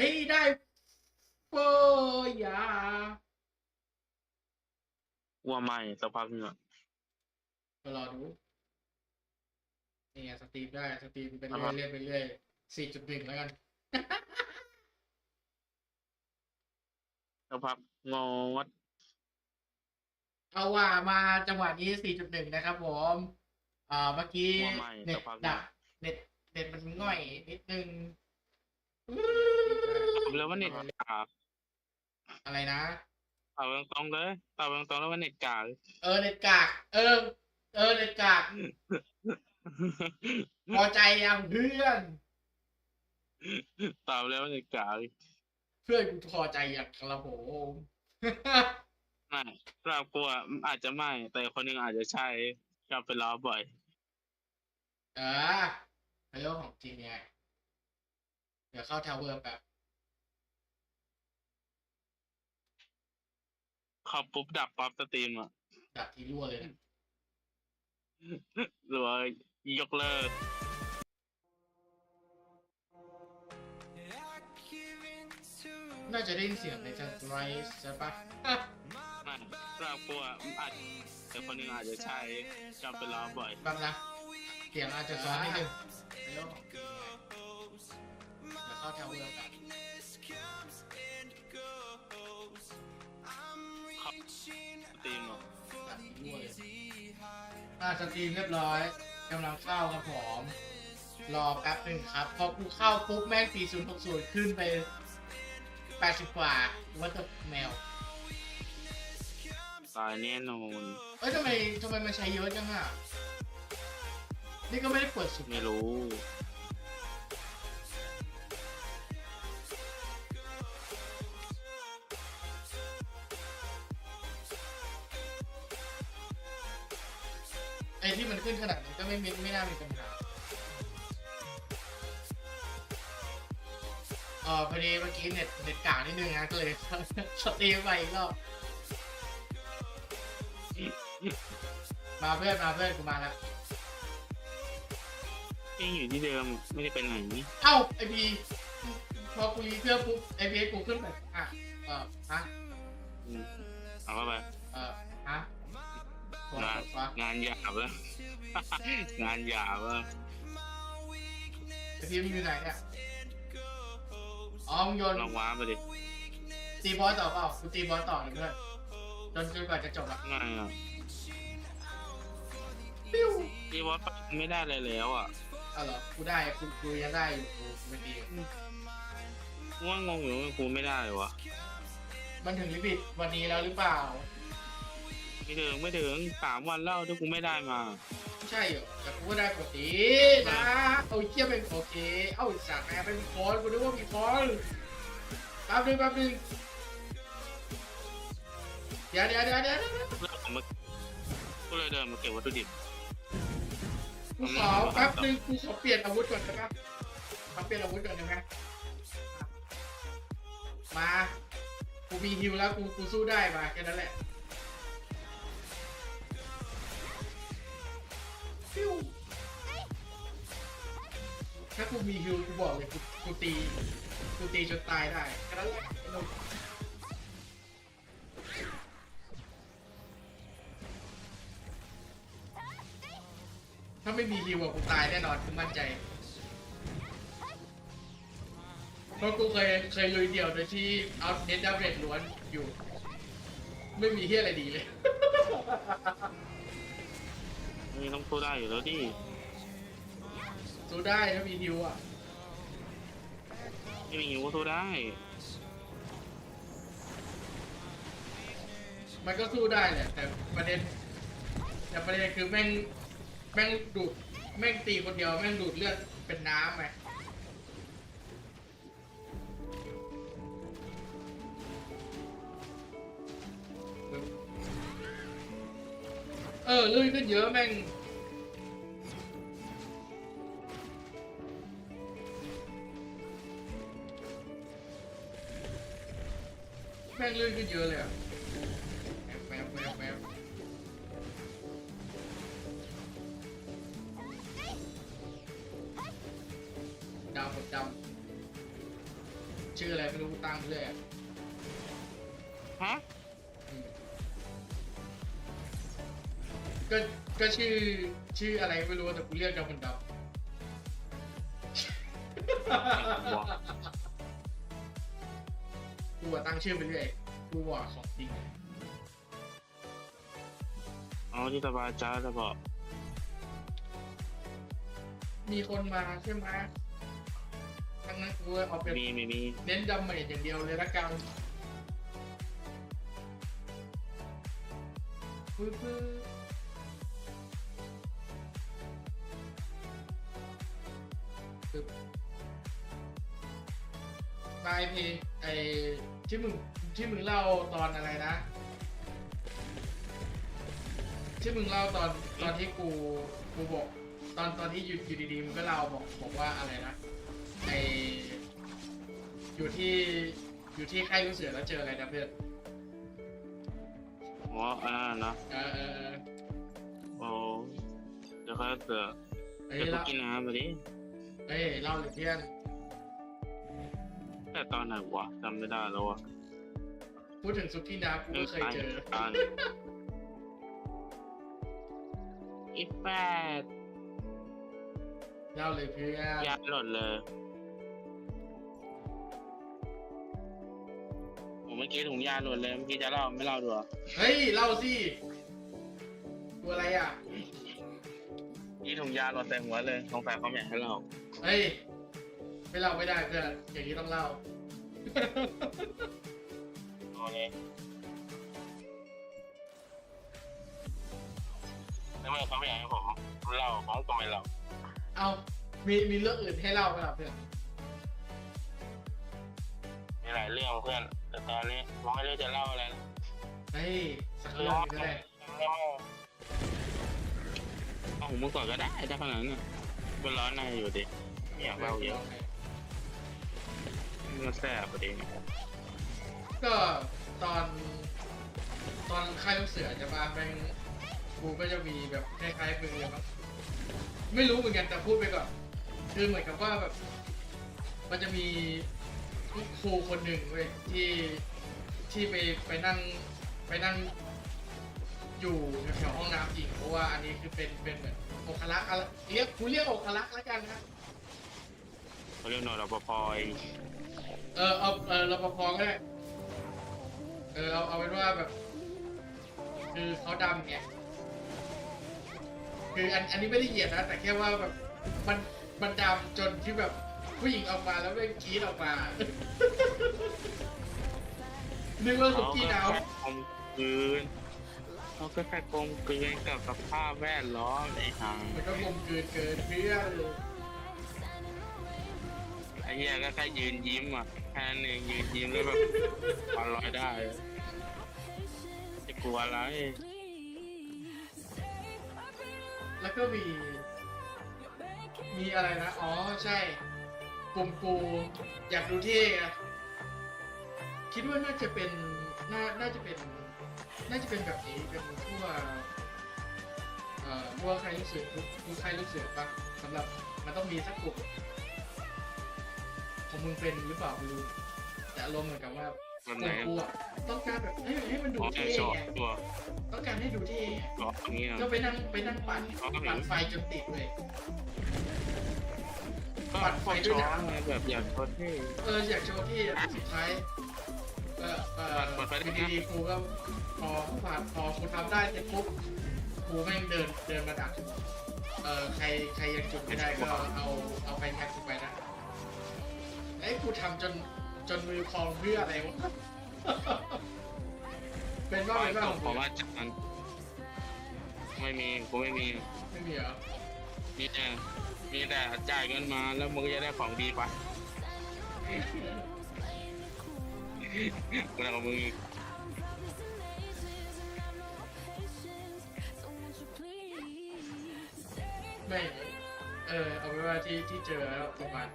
เฮ้ยได้โฟยาวัวใหม่สักพักหนึงอะก็รอดูนี่ไงสตรีมได้สตรีมไปเรื่อยเรื่อยไปเรื่อยสี่จุดหนึ่งแล้วกันสักพักงอดเอาว่ามาจังหวะนี้4.1นะครับผมอ่าเมื่อกี้วัวใหม่เน็สัตกพักหดันึ่บงเน็ตเน็ตมันง่อยนิดนึง ตอบเลยว่าเน็ตกากอะไรนะตอบตรงๆเลยตอบตรงๆแล้วว่าเน็ตกากเออเน็ตกาก เออ เออเน็ตกากพอใจยังเพื่อนตอบเลยว่าเน็ตกากเพื่อนกูพอใจอย่างครับผมไม่สำหรับกูอะอาจจะไม่ แต่คนหนึงอาจจะใช่ชอบไปล้อบ่อย เออเรื่องของจริงไงเดี๋ยวเข้าทาวเวอร์แบบ ข้าปุ๊บดับปั๊บสตรีมอะดับทีรั่วเลยนะหรือว่ายกเลิก น่าจะได้ยินเสียงในจันทไรส์ใช่ปะไม่สำหรับกูอะอาจแต่คนหนึงอาจจะใช่ชอบไปล้อบ่อยแป๊บนะเสียงอาจจะซ้อนนิดนึงเรื่องของจริงไงเดี๋ยวเข้าทาวเวอร์แบบเข้าส ตรีมอะดับทีรั่วเลยอ่าสตรีมเรียบร้อยกำลังเข้าครับผม รอแป๊บหนึ่งครับ พอกูเข้าปุ๊บแม่ง 4060 ขึ้นไป 80 กว่าว่าจะแมว ตายแน่นอนเอ้ยทำไมทำไมมันใช้เยอะจังอะ นี่ก็ไม่ได้เปิดสุด ไม่รู้ ไอ้ที่มันขึ้นขนาดนี้ก็ไม่มีไม่น่ามีปัญหาเออพอดีเมื่อกี้เน็ตเน็ตกลางนิดนึงนะก็เลยสตรีมไปอีกรอบมาเพื่อนมาเพื่อนกูมาแล้วยังอยู่ที่เดิมไม่ได้ไปไหนเอ้าไอพีพอคุยเพื่อนปุ๊บไอพีกูขึ้นไปอะเออฮะอืมเอาเข้าไปเออฮะตัว งานฟ้างานหยาบแล้ว งานหยาบแล้วไอพีมันอยู่ไหนเนี่ยอ๋อมึงโยนลองว้าไปดิตีบอสต่อเปล่ากูตีบอสต่อเลยเพื่อนจนจนกว่าจะจบละง่ายอะปิ้วที่วัดไม่ได้อะไรแล้วอะเอาเหรอกูได้กูกูยังได้อยู่กูกูไม่ดีว่างงอยู่ว่ากูไม่ได้วะมันถึงลิมิตวันนี้แล้วหรือเปล่า ไม่ถึงไม่ถึงสามวันแล้วที่กูไม่ได้มา ใช่เหรอแต่กูก็ได้ปกตินะเอาเชี่ยเป็นโอเคเอาสัตว์แม่เป็นคอนกูนึกว่ามีคอนแป๊บนึงแป๊บนึงเดี๋ยวเดี๋ยวเดี๋ยวเดี๋ยวแล้วผมมาก็เลยเดินมาเก็บวัตถุดิบกูขอแป๊บนึงกูขอเปลี่ยนอาวุธก่อนนะครับขอเปลี่ยนอาวุธก่อนได้ไหมมากูมีฮิวแล้วกูกูสู้ได้มาแค่นั้นแหละ ฟิวถ้ากูมีฮิวกูบอกเลยกูกูตีกูตีจนตายได้แค่นั้นแหละไอ้หนุ่มถ้าไม่มีฮิวอะกูตายแน่นอนกูมั่นใจเพราะกูเคยเคยลุยเดี่ยวโดยที่เอาเน็ตดับเบิลล้วนอยู่ ไม่มีเฮียอะไรดีเลย นี่ต้องสู้ได้อยู่แล้วดิสู้ได้ถ้ามีฮิวอะไม่มีอยู่ก็สู้ได้มันก็สู้ได้แหละแต่ประเด็นแต่ประเด็นคือแม่งแม่งดูดแม่งตีคนเดียวแม่งดูดเลือดเป็นน้ำไงเออลื่นขึ้นเยอะแม่ง ม่งลื่นขึ้นเยอะเลยอะแวบแวบแวบแวบดาวหมดดชื่ออะไรไม่รู้ตั้งไปเลยอะฮะอืมก็ก็ชื่อชื่ออะไรไม่รู้แต่กูเรียกดำมันดำวะกูอะตั้งชื่อไปเรื่อย กูบอกของจริงอ๋อที่สบายใจแล้วบอกมีคนมาใช่ไหมทั้งนั้นกูเอาเป็นมีมีมีเน้นดำเมจอย่างเดียวเลยละกันปึ๊บปึ๊บปึ๊บปลายเพลงไอ้ที่มึง ที่มึงเล่าตอนอะไรนะ ที่มึงเล่าตอนตอนที่กูกูบอก ตอนตอนที่อยู่อยู่ดีๆมึงก็เล่าบอกบอกว่าอะไรนะไออยู่ที่อยู่ที่ค่ายลูกเสือแล้วเจออะไรนะเพื่อนอ๋ออันนั้นนะเออเออเออโอ้เดี๋ยวเขาเสือเอ้ยเดี๋ยวกูเล่ากินน้ำมาดิเอ้ยเล่าเลยเพื่อนแต่ตอนไหนวะจำไม่ได้แล้ววะ พูดถึงซุกี้ดากูก็เคยเจอตอนอีแปดเล่าเลยเพื่อนยาหล่นเลยผมเมื่อกี้ถุงยาหล่นเลยเมื่อกี้จะเล่าไม่เล่าดูเหรอเฮ้ยเล่าสิตัวอะไรอะนี่ถุงยาหล่นใส่หัวเลยสงสัยเขาไม่อยากให้เล่าเฮ้ยไม่เล่าไม่ได้เพื่อนอย่างนี้ต้องเล่า เอาเลยแล้วเมื่อเขาไม่อยากให้ผมเล่าผมก็ไม่เล่าเอามีมีเรื่องอื่นให้เล่าไหมล่ะเพื่อนมีหลายเรื่องเพื่อน แต่ตอนนี้ผมไม่รู้จะเล่าอะไรนะเฮ้ยสักเรื่องหนึ่งก็ได้เอาหูมึงก่อนก็ได้ถ้าขนาดนั้นน่ะก็ร้อนในอยู่ดิไม่อยากเล่าเยอะมันแสบประเด็น ก็ตอนตอนค่ายลูกเสือจะมาเป็นกูก็จะมีแบบคล้ายๆเป็นเลยมั้งไม่รู้เหมือนกันแต่พูดไปก่อนคือเหมือนกับว่าแบบ มันจะมีครูคนหนึ่งเว้ยที่ที่ไปไปนั่งไปนั่งอยู่แถวๆห้องน้ำจริงเพราะว่าอันนี้คือเป็นเป็นเหมือนองคลักษ์อะไรเรียกกูเรียกองคลักษ์แล้วกันนะเขาเรียกหน่วยรปภเองเออเอาเออรปภก็ได้ เออเอาเอาเป็นว่าแบบ คือเขาดำไงคืออันอันนี้ไม่ได้เหยียดนะ แต่แค่ว่าแบบมันมันดำจนที่แบบผู้หญิงออกมาแล้วไม่กรีดออกมา นึกว่าสุเขากี้ก็ดาวแค่กลมกลืนเขาก็แค่กลมกลืนกับสภาพแวดล้อมไอ้ห่างมันก็กลมเกินเกินเพื่อนไอ้เหี้ยก็แค่ยืนยิ้มอะแค่ นั้นเองยืนยิ้มแล้วแบบพอลอยได้ จะกลัวอะไรแล้วก็มี มีอะไรนะ อ๋อ ใช่กลุ่มกูอยากดูเท่อะคิดว่าน่าจะเป็น น่า น่าจะเป็น น่าจะเป็นแบบนี้ เป็นพวเอ่อพวใครลูกเสือทุกทุกใครลูกเสือปะสำหรับมันต้องมีสักกลุ่ม ของมึงเป็นหรือเปล่าไม่รู้แต่อารมณ์เหมือนกับว่าแบบกไหนลุ่มกูอะต้องการแบบให้ให้มันดูอ๋อแค่เท่ชอบไงตัวต้องการให้ดูเท่ไงอ๋ออย่างเงี้ยก็ไปนั่งไปนั่งปั่นอ๋อก็เห็นปั่นไฟจนติดเลย ก็ปัดไฟพวกด้วยช้อนะนไงแบบอยากโคตรเท่เอออยากโชว์ที่สุดท้ายเออเออเปิดไฟได้อยู่ไหมดีๆครูก็พอผ่านพอครูทำได้เสร็จปุ๊บครูแม่งเดินเดินมาดักเออใครใครยังจุดไม่ได้ก็เอาเอาไฟแท็กไปนะ ไอ้ยกูทำจนจนมือพองเพื่ออะไรวะ เป็นบ้าเป็นบ้าขขอองงผกูมอาจารย์ไม่มีกูไม่มี ไม่มีเหรอ มีแต่มีแต่จ่ายเงินมาแล้วมึงก็จะได้ของดีไปกูแล้วกับมึงอีก ไม่ เออเอาไว้ว่าที่ที่เจอแล้วประมาณ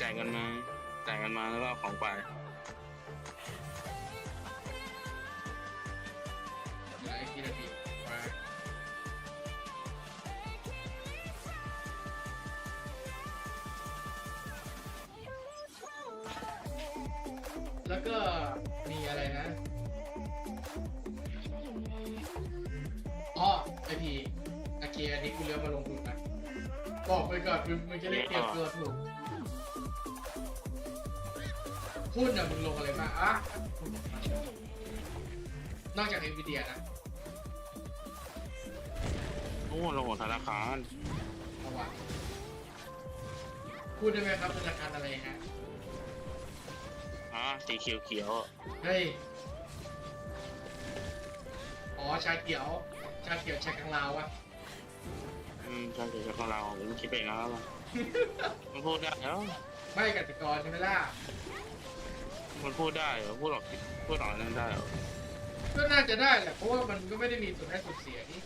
จ่ายกันมาจ่ายกันมาแล้วเอาของไปแล้วก็มีอะไรนะ อ๋อไอพีโอเคอันนี้กูเลือกมาลงทุนนะ บอกไปก่อนคือมันจะได้เตรียมตัวถูก หุ้นอะมึงลงอะไรบ้างอะนอกจาก NVIDIA นะโอ้ลงของธนาคารเอาวะพูดได้ไหมครับธนาคารอะไรฮะ อ่าสีเขียวเขียวๆอะเฮ้ย อ๋อ ชาเขียว ชาเขียวชากังลาวอะอืมใช่ใช่ของเราผมคิดไปเองแล้วล่ะมันพูดได้แล้วไม่กติกรใช่ไหมล่ะ มันพูดได้เหรอพูดออกพูดออกนั่นได้เหรอก็น่าจะได้แหละเพราะว่ามันก็ไม่ได้มีส่วนได้ส่วนเสียนี่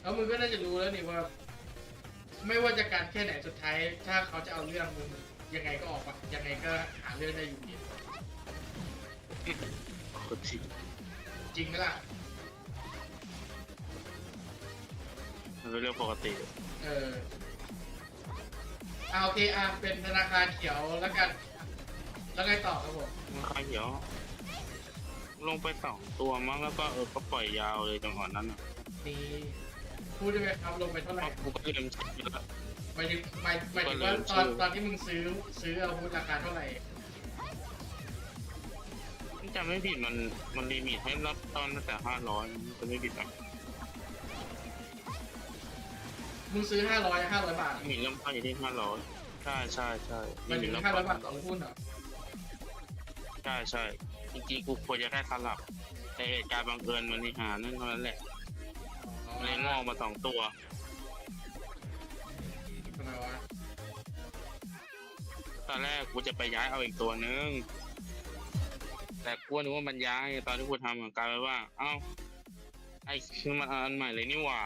แล้วมึงก็น่าจะรู้แล้วนี่ว่า ไม่ว่าจะการแค่ไหนสุดท้าย ถ้าเขาจะเอาเรื่องมึงยังไงก็ออกมายังไงก็หาเรื่องได้อยู่ดีคนที่จริงไหมล่ะมันเป็นเรื่องปกติ เออ เอาโอเคอะเป็นธนาคารเขียวแล้วกัน แล้วไงต่อครับผมมันคายเขียว ลงไปสองตัวมั้งแล้วก็เออก็ปล่อยยาวเลยจังหวะนั้นอะนี่พูดได้ไหมครับลงไปเท่าไหร่กูก็ลืมชื่อแล้ว หมายถึงหมายหมายถึงว่าก็ลืมตอนชื่อตอนที่มึงซื้อซื้ออาวุธราคาเท่าไหร่จำไม่ผิดมันมันลิมิตให้รับตอนตั้งแต่ห้าร้อยจะไม่ผิดนะ มึงซื้อห้าร้อยห้าร้อยบาทมีเริ่มต้นอยู่ที่ห้าร้อยใช่ใช่ใช่หมายถึงเริ่มห้าร้ต้อยนบาทต่อหุ้นเหรอใช่ใช่จริงๆกูควรจะได้สลับแต่เหตุการณ์บังเอิญมันนี่หานั่นเท่านั้นแหละอ๋อมันเลยงอกมาสองตัวทำไมวะตอนแรกกูจะไปย้ายเอาอีกตัวนึง แต่กูนึกว่ามันย้ายตอนที่กูทำอะกลายเป็นว่า เอ้าไอ้คือมันอันใหม่เลยนี่หว่า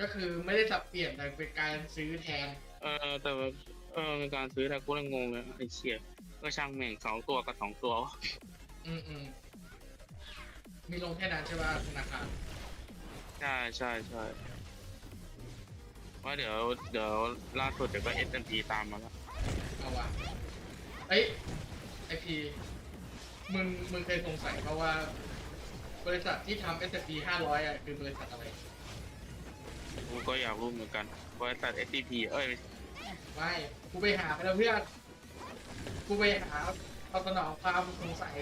ก็คือไม่ได้สับเปลี่ยนแต่เป็นการซื้อแทน เออแต่ว่าเออเป็นการซื้อแต่กูเลยงงเลยไอ้เชี่ยก็ช่างแม่งสองตัวกับสองตัววะอืมอืมมีลงแค่นั้นใช่ป่ะธนาคารใช่ใช่ใช่ว่าเดี๋ยวเดี๋ยวล่าสุดเดี๋ยวก็เอสเอ็พีตามมาแล้วเอาวะเอ้ยไอพีมึงมึงเคยสงสัยเพราะว่า บริษัทที่ทำ S&P 500อะคือบริษัทอะไร กูก็อยากรู้เหมือนกันบริษัทเอสพีเอ้ยไม่กูไปหาไปแล้วเพื่อนกูไปหาเอาสนองความสงสัย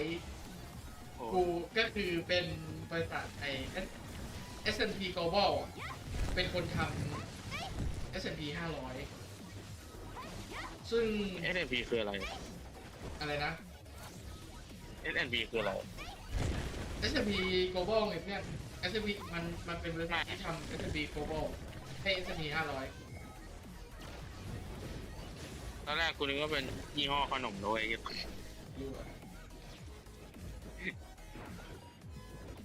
โอ้กูก็คือเป็นบริษัทไอ S&P Global อะเป็นคนทำ S&P 500 ซึ่งเอสพีคืออะไรอะไรนะ เอสพีคืออะไร S&P Global ไงเพื่อน S&P มันมันเป็นบริษัทที่ทำ S&P Global ให้ S&P 500ตอนแรกกูนึกว่าเป็นยี่ห้อขนมด้วยไอ้เหี้ยรู้อะ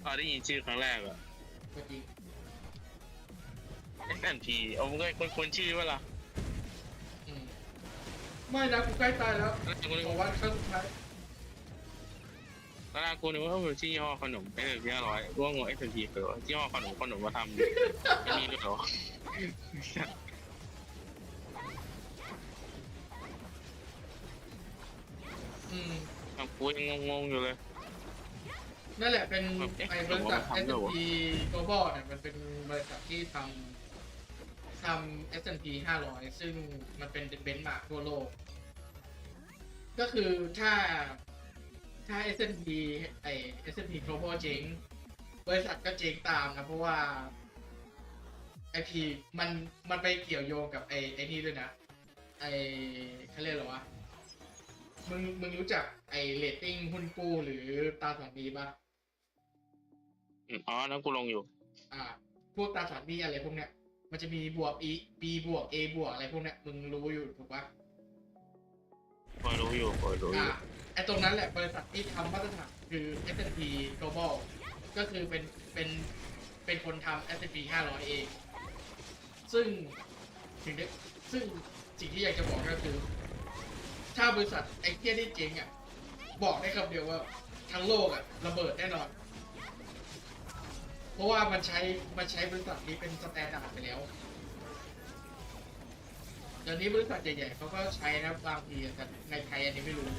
ตอนได้ยินชื่อครั้งแรกอะเมื่อกี้ S&P เอามึงก็คนคนชื่อว่าล่ะอืมไม่นะกูใกล้ตายแล้วตอนแรกกูนึกบอกว่าว่าครั้งสุดท้าย ตอนแรกกูนึกว่าเป็นชื่อยี่ห้อขนม S&P ห้าร้อยกูว่างง S&P คือว่ายี่ห้อขนมขนมมาทำไม่มีด้วยเหรออืมอะกูยังงงๆอยู่เลย นั่นแหละเป็นเอ๊ะไอ้บริษัท ผมว่ามันทำด้วยวะ S&P Global เนี่ยมันเป็นบริษัทที่ทำทำ S&P 500 ซึ่งมันเป็นเบนช์มาร์กทั่วโลก ก็คือถ้า ถ้า S&P ไอ S&P Global เจ๊งบริษัทก็เจ๊งตามนะ เพราะว่าไอพีมันมันไปเกี่ยวโยงกับไอไอนี่ด้วยนะ ไอเขาเรียกเหรอวะมึงมึงรู้จักไอเรตติ้งหุ้นกู้หรือตราสารหนี้ปะอืมอ๋อนั้นกูลงอยู่ อ่า พวกตราสารหนี้อะไรพวกเนี้ย มันจะมีบวก E B บวก A บวกอะไรพวกเนี้ย มึงรู้อยู่ถูกปะพอรู้อยู่พอรู้อยู่อ่า ไอตรงนั้นแหละบริษัทที่ทำมาตรฐานคือ S&P Global ก็คือเป็นเป็นเป็นคนทำ S&P 500 เอง ซึ่งถึงได้ซึ่งสิ่งที่อยากจะบอกก็คือ ถ้าบริษัทไอ้เทียที่เจ๊งอะ บอกได้คำเดียวว่าทั้งโลกอะระเบิดแน่นอน เพราะว่ามันใช้มันใช้บริษัทนี้เป็นสแตนดาร์ดไปแล้วเดี๋ยวนี้บริษัทใหญ่ๆเขาก็ใช้นะบางทีแต่ในไทยอันนี้ไม่รู้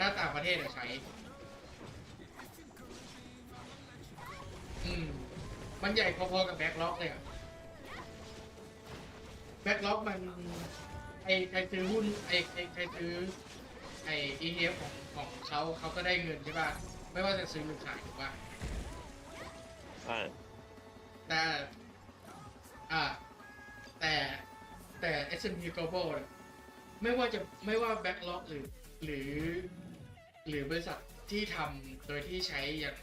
ถ้าต่างประเทศอะใช้ อืม มันใหญ่พอๆกับแบ็คล็อกเลยอะแบ็คล็อกมัน ไอใครซื้อหุ้น ไอไอใครซื้อ ไอ ETF ของของเขาเขาก็ได้เงินใช่ป่ะ ไม่ว่าจะซื้อหรือขายถูกป่ะ ใช่แต่ อ่า แต่แต่ S&P Global เนี่ยไม่ว่าจะไม่ว่า Backlog หรือ หรือ หรือบริษัทที่ทำโดยที่ใช้อย่าง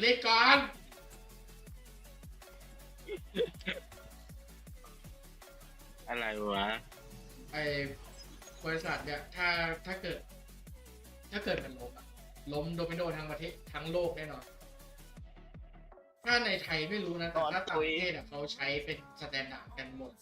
เลขก่อนอะไรวะ ไอ้บริษัทเนี่ยถ้าถ้าเกิด ถ้าเกิดมันล้มอะล้มโดมิโนทั้งประเทศทั้งโลกแน่นอน ถ้าในไทยไม่รู้นะ แต่ถ้าต่างประเทศอะเขาใช้เป็นสแตนดาร์ดกันหมด